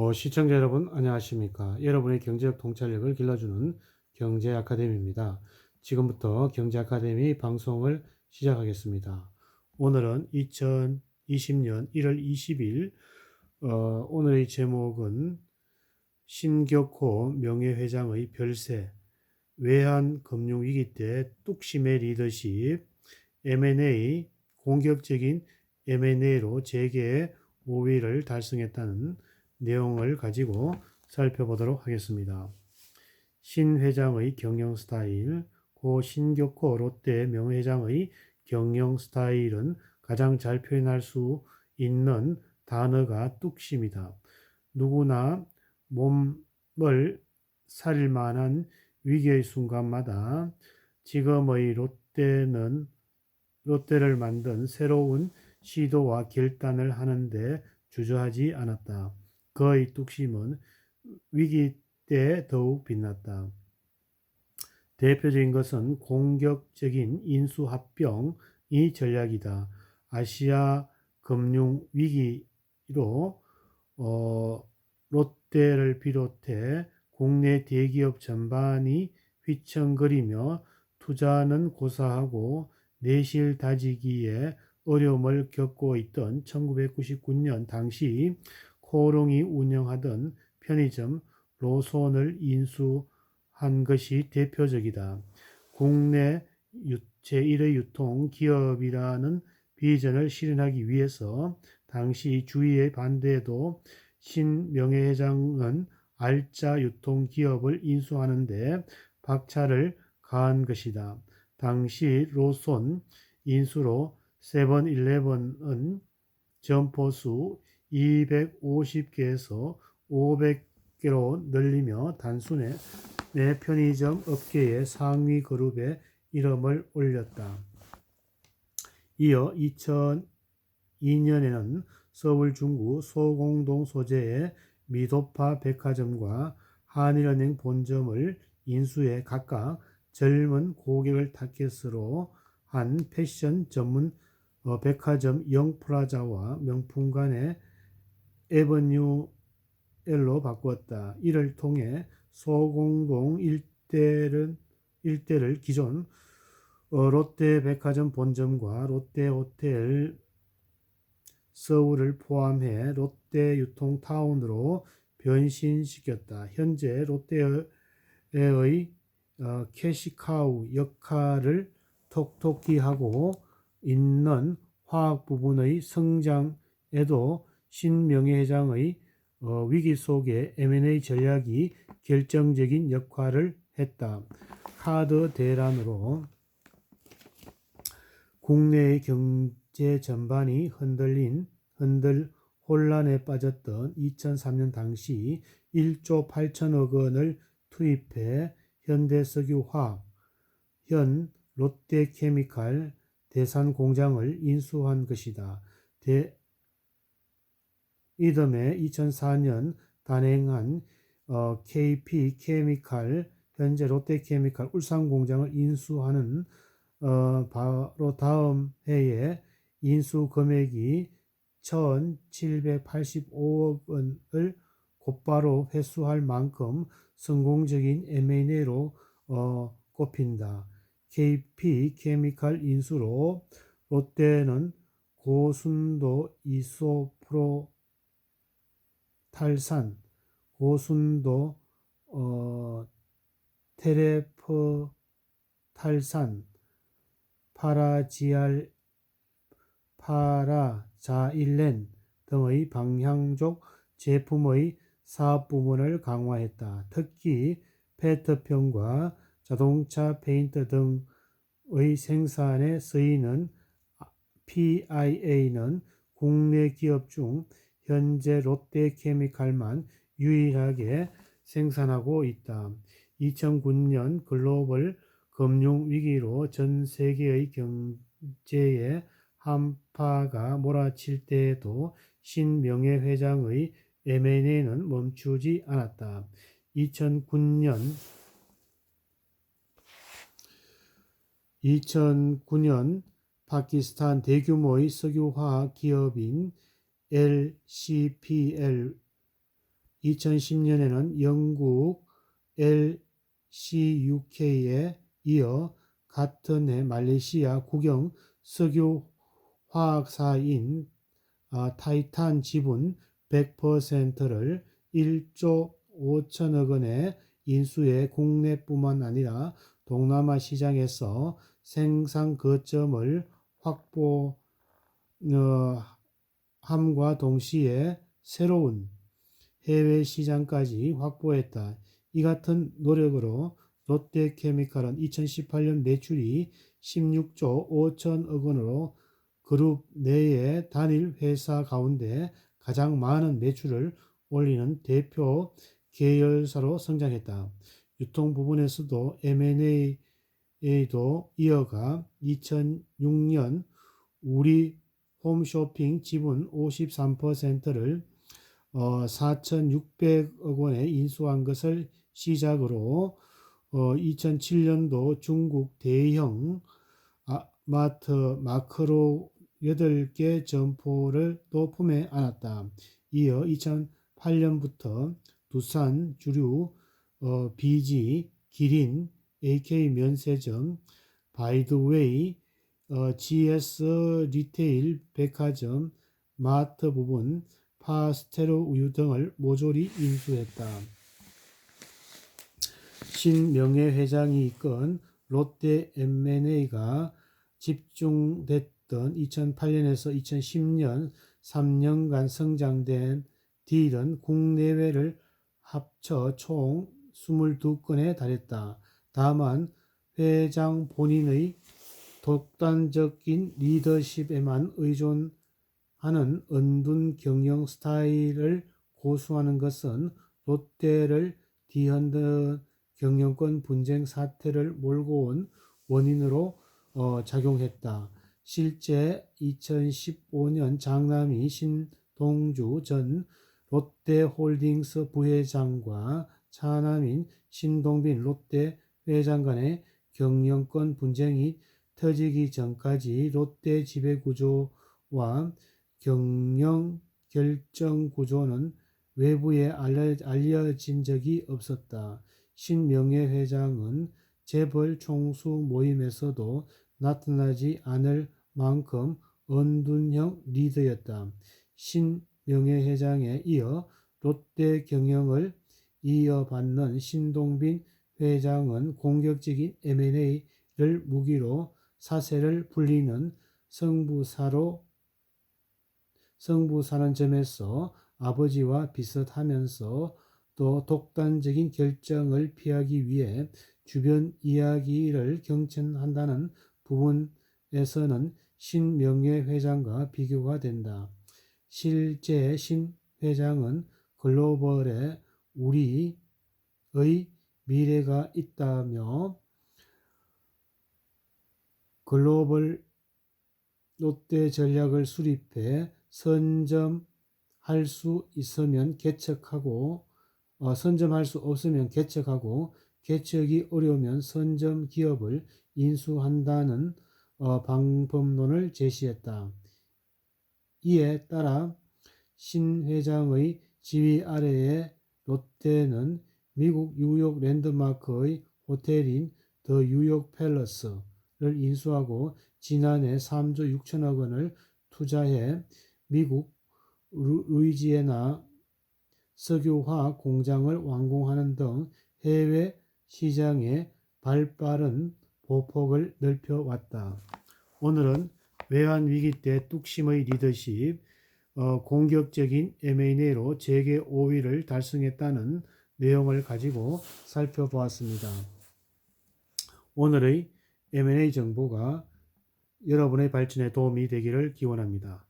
어, 시청자 여러분 안녕하십니까? 여러분의 경제적 통찰력을 길러주는 경제 아카데미입니다. 지금부터 경제 아카데미 방송을 시작하겠습니다. 오늘은 2020년 1월 20일 어, 오늘의 제목은 신격호 명예회장의 별세 외환 금융위기 때 뚝심의 리더십 M&A 공격적인 M&A로 재계 5위를 달성했다는 내용을 가지고 살펴보도록 하겠습니다. 신 회장의 경영 스타일, 고 신격호 롯데 명 회장의 경영 스타일은 가장 잘 표현할 수 있는 단어가 뚝심이다. 누구나 몸을 살릴 만한 위기의 순간마다 지금의 롯데는 롯데를 만든 새로운 시도와 결단을 하는데 주저하지 않았다. 그의 뚝심은 위기 때 더욱 빛났다. 대표적인 것은 공격적인 인수합병이 전략이다. 아시아 금융 위기로 어, 롯데를 비롯해 국내 대기업 전반이 휘청거리며 투자는 고사하고 내실 다지기에 어려움을 겪고 있던 1999년 당시 코롱이 운영하던 편의점 로손을 인수한 것이 대표적이다. 국내 제1의 유통 기업이라는 비전을 실현하기 위해서 당시 주위의 반대에도 신 명예회장은 알짜 유통 기업을 인수하는데 박차를 가한 것이다. 당시 로손 인수로 세븐일레븐은 점포수 250개에서 500개로 늘리며 단순에 내 편의점 업계의 상위 그룹에 이름을 올렸다. 이어 2002년에는 서울 중구 소공동 소재의 미도파 백화점과 한일은행 본점을 인수해 각각 젊은 고객을 타겟으로 한 패션 전문 어, 백화점 영프라자와 명품 관의 에버뉴 엘로 바꾸었다. 이를 통해 소공동 일대를, 일대를 기존 어, 롯데백화점 본점과 롯데호텔 서울을 포함해 롯데 유통타운으로 변신시켰다. 현재 롯데의 어, 캐시카우 역할을 톡톡히 하고 있는 화학 부분의 성장에도 신명예회장의 어, 위기 속에 M&A 전략이 결정적인 역할을 했다. 카드 대란으로 국내의 경제 전반이 흔들린 흔들 혼란에 빠졌던 2003년 당시 1조 8천억 원을 투입해 현대석유화학, 현 롯데케미칼 대산 공장을 인수한 것이다. 대, 이듬해 2004년 단행한 어, KP 케미칼 현재 롯데케미칼 울산 공장을 인수하는 어, 바로 다음 해에 인수 금액이 1,785억 원을 곧바로 회수할 만큼 성공적인 M&A로 어, 꼽힌다. KP 케미칼 인수로 롯데는 고순도 이소프로 탈산, 고순도 어, 테레프 탈산, 파라지알 파라자일렌 등의 방향족 제품의 사업 부문을 강화했다. 특히 페트병과 자동차 페인트 등의 생산에 쓰이는 PIA는 국내 기업 중 현재 롯데케미칼만 유일하게 생산하고 있다. 2009년 글로벌 금융 위기로 전 세계의 경제에 한파가 몰아칠 때에도 신명예 회장의 M&A는 멈추지 않았다. 2009년 2009년 파키스탄 대규모의 석유화학 기업인 LCPL 2010년에는 영국 LCUK에 이어 같은 해 말레이시아 국영 석유 화학사인 아, 타이탄 지분 100%를 1조 5천억 원에 인수해 국내뿐만 아니라 동남아 시장에서 생산 거점을 확보 어, 함과 동시에 새로운 해외 시장까지 확보했다. 이 같은 노력으로 롯데케미칼은 2018년 매출이 16조 5천억 원으로 그룹 내의 단일 회사 가운데 가장 많은 매출을 올리는 대표 계열사로 성장했다. 유통 부분에서도 M&A도 이어가 2006년 우리 홈쇼핑 지분 53%를 어, 4,600억 원에 인수한 것을 시작으로 어, 2007년도 중국 대형 아, 마트 마크로 8개 점포를 또 품에 안았다. 이어 2008년부터 두산 주류 어, BG, 기린, AK 면세점, 바이드웨이, 어, GS 리테일 백화점, 마트 부분, 파스테로 우유 등을 모조리 인수했다. 신명예 회장이 이끈 롯데 M&A가 집중됐던 2008년에서 2010년 3년간 성장된 딜은 국내외를 합쳐 총 22건에 달했다. 다만 회장 본인의 독단적인 리더십에만 의존하는 은둔 경영 스타일을 고수하는 것은 롯데를 뒤흔든 경영권 분쟁 사태를 몰고 온 원인으로 어, 작용했다. 실제 2015년 장남이 신동주 전 롯데홀딩스 부회장과 차남인 신동빈 롯데 회장 간의 경영권 분쟁이 터지기 전까지 롯데 지배구조와 경영 결정 구조는 외부에 알려진 적이 없었다. 신명예 회장은 재벌 총수 모임에서도 나타나지 않을 만큼 언둔형 리더였다. 신명예 회장에 이어 롯데 경영을 이어받는 신동빈 회장은 공격적인 M&A를 무기로 사세를 불리는 성부사로 성부사는 점에서 아버지와 비슷하면서 또 독단적인 결정을 피하기 위해 주변 이야기를 경청한다는 부분에서는 신명예 회장과 비교가 된다. 실제 신 회장은 글로벌에 우리의 미래가 있다며 글로벌 롯데 전략을 수립해 선점할 수 있으면 개척하고 어, 선점할 수 없으면 개척하고 개척이 어려우면 선점 기업을 인수한다는 어, 방법론을 제시했다. 이에 따라 신 회장의 지휘 아래에 롯데는 미국 뉴욕 랜드마크의 호텔인 더 뉴욕 팰러스 를 인수하고 지난해 3조 6천억 원을 투자해 미국 루이지애나 석유화학 공장을 완공하는 등 해외 시장에 발빠른 보폭을 넓혀왔다. 오늘은 외환 위기 때 뚝심의 리더십, 어, 공격적인 M&A로 재계 5위를 달성했다는 내용을 가지고 살펴보았습니다. 오늘의 M&A 정보가 여러분의 발전에 도움이 되기를 기원합니다.